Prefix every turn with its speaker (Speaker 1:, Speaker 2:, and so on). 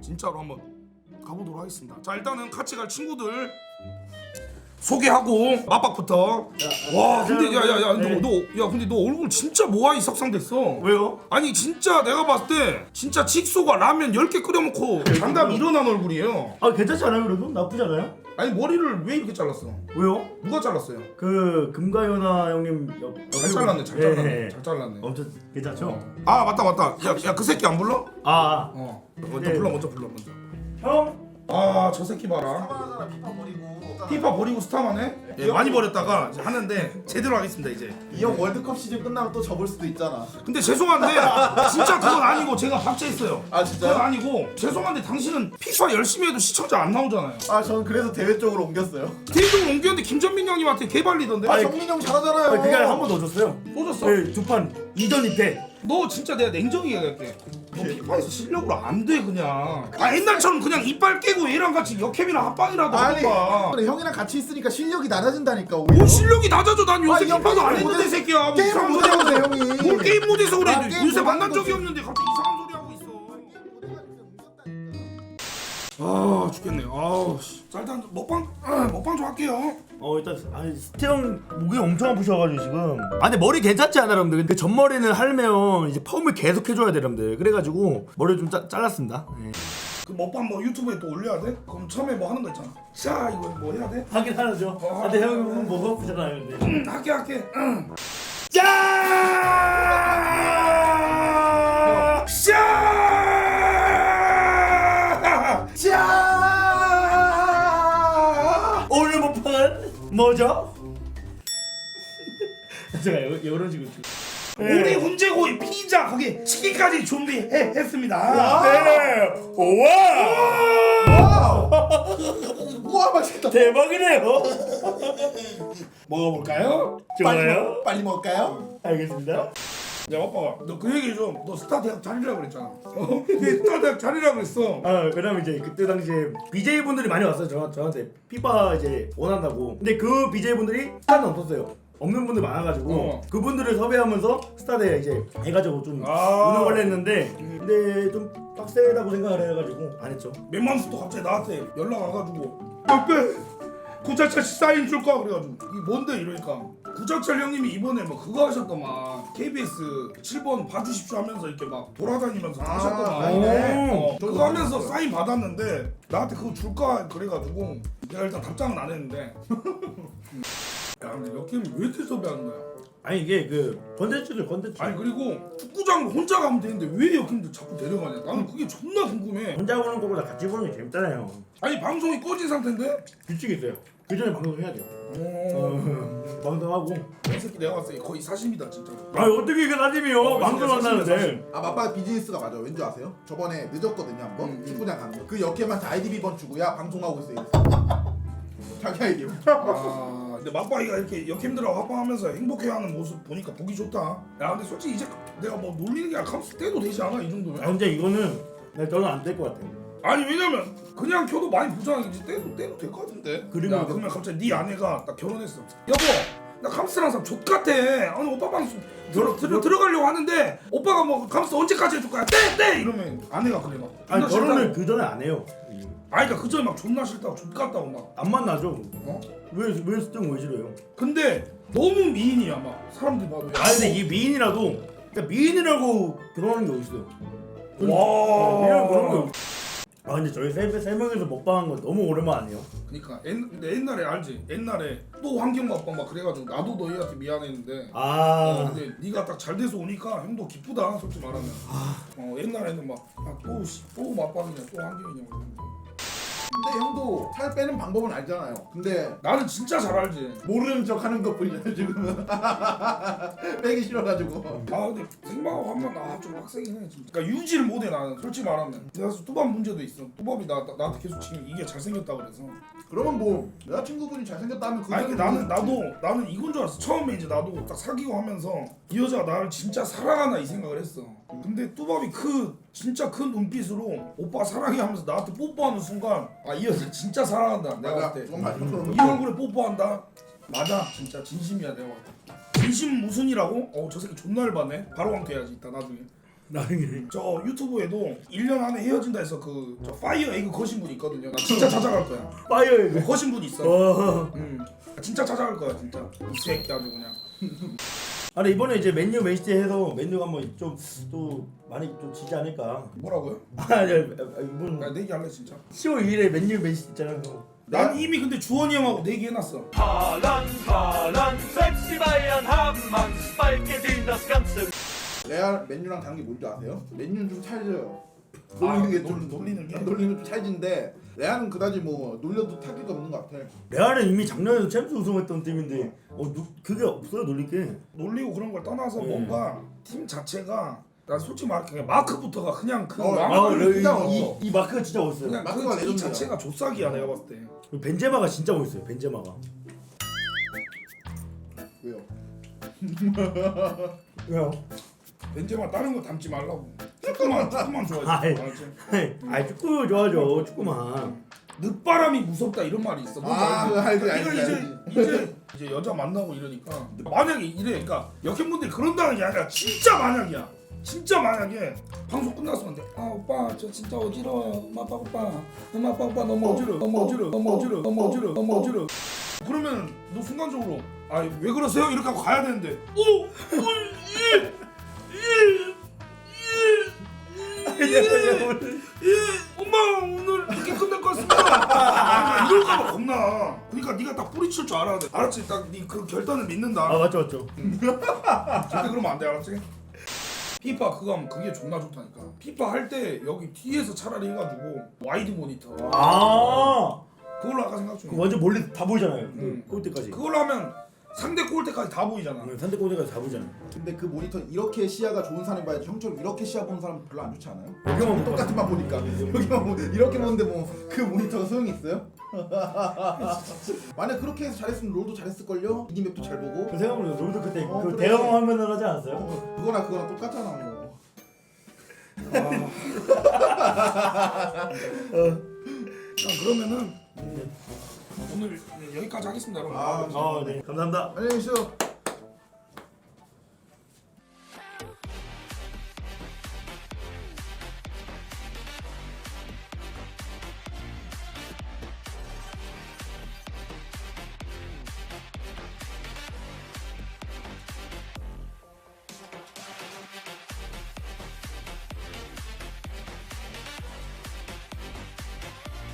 Speaker 1: 진짜로 한번 가보도록 하겠습니다. 자 일단은 같이 갈 친구들 소개하고 맞박부터. 와 근데 야야야
Speaker 2: 네.
Speaker 1: 너너야 근데 너 얼굴 진짜 모아이 석상됐어.
Speaker 2: 왜요?
Speaker 1: 아니 진짜 내가 봤을 때 진짜 칙소가 라면 10개 끓여 먹고 장담 일어난 얼굴이에요.
Speaker 2: 아 괜찮지 않아요 그래도? 나쁘지 않아요?
Speaker 1: 아니 머리를 왜 이렇게 잘랐어?
Speaker 2: 왜요?
Speaker 1: 누가 잘랐어요?
Speaker 2: 그 금가요나 형님 옆,
Speaker 1: 잘 잘랐네 잘
Speaker 2: 예,
Speaker 1: 잘랐네
Speaker 2: 예.
Speaker 1: 잘 잘랐네.
Speaker 2: 엄청 괜찮죠?
Speaker 1: 아 맞다 맞다. 야그 새끼 안 불러?
Speaker 2: 아
Speaker 1: 어 먼저
Speaker 2: 네.
Speaker 1: 불러 먼저 불러 먼저.
Speaker 2: 형?
Speaker 1: 아 저 새끼 봐라.
Speaker 3: 하잖아 피파 버리고
Speaker 1: 피파 버리고 스타만 해? 예, 많이 버렸다가 이제 하는데 제대로 하겠습니다 이제.
Speaker 3: 이 형 월드컵 시즌 끝나면 또 접을 수도 있잖아
Speaker 1: 근데 죄송한데 진짜 그건 아니고 제가 박제했어요.
Speaker 3: 아, 진짜요?
Speaker 1: 그건 아니고 죄송한데 당신은 피파 열심히 해도 시청자 안 나오잖아요.
Speaker 3: 아 저는 그래서 대회 쪽으로 옮겼어요
Speaker 1: 팀좀 옮겼는데 김전민 형님한테 개발리던데.
Speaker 3: 아 정민 형 잘하잖아요
Speaker 2: 아니, 그게 한번 넣어줬어요
Speaker 1: 쏘졌어?
Speaker 2: 네, 두판 2전 2패
Speaker 1: 너 진짜 내가 냉정히 얘기할게. 너 피파에서 실력으로 안 돼 그냥. 아 옛날처럼 그냥 이빨 깨고 얘랑 같이 역캠이랑 합방이라도
Speaker 3: 아니. 그래, 형이랑 같이 있으니까 실력이 낮아진다니까 오히려
Speaker 1: 뭔 실력이 낮아져 난 요새
Speaker 3: 형
Speaker 1: 피파도 안 했는데
Speaker 3: 못해-
Speaker 1: 새끼야. 뭐
Speaker 3: 게임을
Speaker 1: 이상한
Speaker 3: 못
Speaker 1: 소리 하고
Speaker 3: 해보세요. 형이.
Speaker 1: 뭘 게임 못해서 그래.
Speaker 3: 아, 게임
Speaker 1: 요새
Speaker 3: 못
Speaker 1: 만난
Speaker 3: 하는
Speaker 1: 적이
Speaker 3: 거지.
Speaker 1: 없는데 갑자기 이상한 소리 하고 있어. 아 죽겠네. 아우 씨. 자 일단 먹방 아, 먹방 좀 할게요.
Speaker 2: 어 일단 아니 스테형 목이 엄청 아프셔가지고 지금 아 근데 머리 괜찮지 않아 여러분들 근데 전머리는 하려면 이제 펌을 계속 해줘야 돼 여러분들 그래가지고 머리를 좀 짜, 잘랐습니다 예.
Speaker 1: 그 먹방 뭐 유튜브에 또 올려야 돼? 그럼 처음에 뭐 하는 거 있잖아. 자 이거 뭐 해야 돼?
Speaker 2: 하긴 하죠 아, 근데 보면 뭐가 아프잖아요 근데
Speaker 1: 응, 할게 할게. 응.
Speaker 2: 짠! 뭐죠? 제가 요, 요런 식으로
Speaker 1: 우리 훈제고의 피자 거기 치킨까지 준비했습니다.
Speaker 2: 네! 우와!
Speaker 3: 와우 우와 맛있겠다
Speaker 2: 대박이네요
Speaker 1: 먹어볼까요?
Speaker 3: 빨리,
Speaker 2: 좋아요
Speaker 3: 먹, 빨리 먹을까요?
Speaker 2: 알겠습니다
Speaker 1: 야 아빠가 너 그 얘기 좀. 너 스타 대학 자리라 그랬잖아. 어? 네 스타 대학 자리라 그랬어.
Speaker 2: 아 왜냐면 이제 그때 당시에 BJ 분들이 많이 왔어요 저, 저한테 피파 이제 원한다고 근데 그 BJ 분들이 스타는 없었어요 없는 분들 많아가지고
Speaker 1: 어.
Speaker 2: 그분들을 섭외하면서 스타대 이제 해가지고 좀
Speaker 1: 아.
Speaker 2: 운영을 했는데 근데 좀 빡세다고 생각을 해가지고 안 했죠
Speaker 1: 몇만수도 갑자기 나한테 연락 와가지고 옆에 구자철 씨 사인 줄까? 그래가지고. 이게 뭔데 이러니까. 구자철 형님이 이번에 뭐 그거 하셨더만. KBS 7번 봐주십시오 하면서 이렇게 막 돌아다니면서
Speaker 3: 아,
Speaker 1: 하셨더만.
Speaker 3: 사인회?
Speaker 1: 어, 그거 하면서 사인 받았는데 나한테 그거 줄까 그래가지고 내가 일단 답장은 안 했는데. 야 근데 역캠이 왜 이렇게 섭외하는 거야
Speaker 2: 아니 이게 그 컨텐츠죠 컨텐츠.
Speaker 1: 아니 그리고 축구장 혼자 가면 되는데 왜 역캠들 자꾸 데려가냐? 나는 그게 존나 궁금해.
Speaker 2: 혼자 보는 거보다 같이 보는 게 재밌잖아요.
Speaker 1: 아니 방송이 꺼진 상태인데?
Speaker 2: 규칙이 있어요. 그 전에 방송을 해야 돼요. 어, 방송하고.
Speaker 1: 이 새끼 내가 봤을 때 거의 사심이다 진짜.
Speaker 2: 아 어떻게 이게 사심이요?
Speaker 1: 어,
Speaker 2: 방송
Speaker 1: 사심이야,
Speaker 2: 한다는데.
Speaker 3: 아 맞바 비즈니스가 맞아. 왠지 아세요? 저번에 늦었거든요 한번.
Speaker 1: 음, 음.
Speaker 3: 축구장 가는 거그 역회만 다 아이디 비번 주고 야 방송하고 있어 이랬어 자기 아이디
Speaker 1: 아 근데 맞바이가 이렇게 역캠들하고 합방하면서 행복해하는 모습 보니까 보기 좋다. 야 근데 솔직히 이제 내가 뭐 놀리는 게 캄스 떼도 되지 않아
Speaker 2: 이아
Speaker 1: 정도면?
Speaker 2: 근데 이거는 네, 저는 안 될 것 같아요
Speaker 1: 아니 왜냐면 그냥 켜도 많이 이제 떼도 떼도 될 것 같은데.
Speaker 2: 그리고
Speaker 1: 야
Speaker 2: 그-
Speaker 1: 그러면 갑자기 네 아내가 딱 결혼했어. 여보 나 캄스랑 사람 족 같아. 아니 오빠 방송 들어, 들어, 들어가려고 하는데 오빠가 뭐 캄스 언제까지 해줄 거야? 떼 떼! 이러면 아내가 그래 막.
Speaker 2: 아니 결혼을. 그 전에 안 해요
Speaker 1: 아니 그러니까 그 전에 막 존나 싫다고 족 같다고 막.
Speaker 2: 안 만나죠
Speaker 1: 어?
Speaker 2: 왜왜 스팅 왜 싫어요?
Speaker 1: 근데 너무 미인이야 막. 사람들이 봐도.
Speaker 2: 아 근데 이 미인이라도 그러니까 미인이라고 결혼하는 게 어딨어요?
Speaker 1: 와.
Speaker 2: 미인이라고 게 어딨- 아 근데 저희 세, 세 명이서 먹방한 거 너무 오랜만 아니에요?
Speaker 1: 그러니까 옛, 근데 옛날에 알지? 옛날에 또 환경맛방 막 그래가지고 나도 너희한테 미안했는데. 어,
Speaker 2: 아
Speaker 1: 근데 네가 딱 잘 돼서 오니까 형도 기쁘다 솔직히 말하면. 어 옛날에는 막또또 맛방이냐 또 환경이냐 막 이러는데.
Speaker 3: 근데 형도 살 빼는 방법은 알잖아요. 근데
Speaker 1: 나는 진짜 잘 알지.
Speaker 3: 모르는 척 하는 것 뿐이야 지금은 빼기 싫어가지고.
Speaker 1: 아 근데 생방하고 하면 아좀 빡세긴 해 진짜. 그러니까 유지를 못해 나는. 솔직히 말하면. 내가 뚜밥 문제도 있어. 뚜밥이 나, 나, 나한테 계속 지금 이게 잘생겼다 그래서.
Speaker 3: 그러면 뭐 여자친구분이 잘생겼다면
Speaker 1: 아니 근데 나는 나도 나는 이건 줄 알았어. 처음에 이제 나도 딱 사귀고 하면서 이 여자가 나를 진짜 사랑하나 이 생각을 했어. 근데 뚜밥이 그 진짜 큰 눈빛으로 오빠 사랑해 하면서 나한테 뽀뽀하는 순간 아 이 여자 진짜 사랑한다. 내가
Speaker 3: 맞아.
Speaker 1: 봤을 때.
Speaker 3: 그건 맞아
Speaker 1: 이 얼굴에 뽀뽀한다? 맞아. 진짜 진심이야 내가 봤을 때. 진심 무슨이라고? 어저 새끼 존나 열받네. 바로 왕퇴해야지 이따 나중에
Speaker 2: 나중에
Speaker 1: 저 유튜브에도 1년 안에 헤어진다 해서 그 저 파이어 에그 거신 분 있거든요. 나 진짜 찾아갈 거야.
Speaker 2: 파이어
Speaker 1: 거신 분 있어.
Speaker 2: 어.
Speaker 1: 음. 진짜 찾아갈 거야 진짜. 이 새끼 아주 그냥.
Speaker 2: 아니 이번에 이제 맨유 맨시티 해서 맨유가 한번 좀또 많이 좀 지지 않을까
Speaker 1: 뭐라고요?
Speaker 2: 아니 이번
Speaker 1: 나 내기 할래 진짜.
Speaker 2: 10월 2일에 맨유 맨시티 있잖아요
Speaker 1: 난 이미 근데 주원이 형하고 내기 해놨어.
Speaker 4: Haaland, Haaland, selbst die Bayern haben Angst, bald gewinnt das Ganze.
Speaker 3: 레알 맨유랑 다른 게 뭔지 아세요? 맨유는 좀 찰져요.
Speaker 1: 아,
Speaker 3: 놀리는 게
Speaker 1: 놀-
Speaker 3: 좀
Speaker 1: 놀리는 게?
Speaker 3: 놀리는 좀 찰진데 레알은 그다지 뭐 놀려도 타격이 없는 것 같아.
Speaker 2: 레알은 이미 작년에도 챔스 우승했던 팀인데 어 누, 그게 없어요 놀릴 게
Speaker 1: 놀리고 그런 걸 떠나서
Speaker 2: 네.
Speaker 1: 뭔가 팀 자체가 나 솔직히 말할게 그냥 마크부터가 그냥 그
Speaker 3: 어,
Speaker 1: 왕-
Speaker 3: 아,
Speaker 2: 아, 이,
Speaker 3: 진짜
Speaker 2: 이. 이 마크가 진짜 멋있어요
Speaker 1: 그냥
Speaker 3: 마크가
Speaker 1: 그 이
Speaker 3: 레전드야.
Speaker 1: 자체가 조싹이야 내가 봤을 때.
Speaker 2: 벤제마가 진짜 멋있어요 벤제마가
Speaker 3: 왜요?
Speaker 2: 왜요?
Speaker 1: 벤제마 다른 거 담지 말라고. 축구만 축구만. 좋아해. 알았지?
Speaker 2: 아이 축구 좋아하죠 축구만
Speaker 1: 늦바람이 무섭다 이런 말이 있어. 뭔지
Speaker 3: 아,
Speaker 1: 알지?
Speaker 3: 그거 알지,
Speaker 1: 그러니까
Speaker 3: 알지,
Speaker 1: 이제 이제 이제 여자 만나고 이러니까 만약에 이래, 그러니까 여캠분들이 그런다는 게 아니라 진짜 만약이야. 진짜 만약에 방송 끝났으면 돼. 아 오빠 저 진짜 어지러워요. 엄마 아빠 오빠. 엄마 아빠 오빠 너무 어지러. 너무 어지러. 너무 어지러. 너무 어지러. 너무 어지러. 그러면 너 순간적으로 아 왜 그러세요? 이렇게 하고 가야 되는데 오! 오! 예! 엄마 오늘 이렇게 끝날 것 같습니다. 이럴까 봐 겁나. 그러니까 네가 딱 뿌리칠 줄 알아야 돼. 알았지? 딱 네 그 결단을 믿는다.
Speaker 2: 아 맞죠 맞죠
Speaker 1: 절대 그러면 안 돼, 알았지? 피파 그거 하면 그게 존나 좋다니까. 피파 할 때 여기 뒤에서 차라리 해가지고 와이드 모니터.
Speaker 2: 아
Speaker 1: 그걸로 아까 생각 중이야.
Speaker 2: 그 완전 멀리 다 보이잖아요
Speaker 1: 음.
Speaker 2: 골대까지
Speaker 1: 그걸로 하면 상대 골대까지 다 보이잖아.
Speaker 2: 상대 골대까지 다 보이잖아요
Speaker 3: 근데 그 모니터 이렇게 시야가 좋은 사람이 봐야지 형처럼 이렇게 시야 보는 사람 별로 안 좋지 않아요?
Speaker 2: 여기만 못
Speaker 3: 똑같은 만 보니까 여기만 보 이렇게 보는데 뭐 그 모니터가 소용이 있어요? 만약 그렇게 해서 잘했으면 롤도 잘했을걸요? 미니맵도 잘 보고
Speaker 2: 그 생각보다 롤도 그때
Speaker 3: 어,
Speaker 2: 그
Speaker 3: 그래.
Speaker 2: 대형 화면을 하지 않았어요?
Speaker 3: 어, 그거나 그거나 똑같잖아
Speaker 1: 뭐자 그러면은 오늘 여기까지 하겠습니다, 여러분.
Speaker 3: 아,
Speaker 2: 아 네. 감사합니다.
Speaker 3: 안녕히 계세요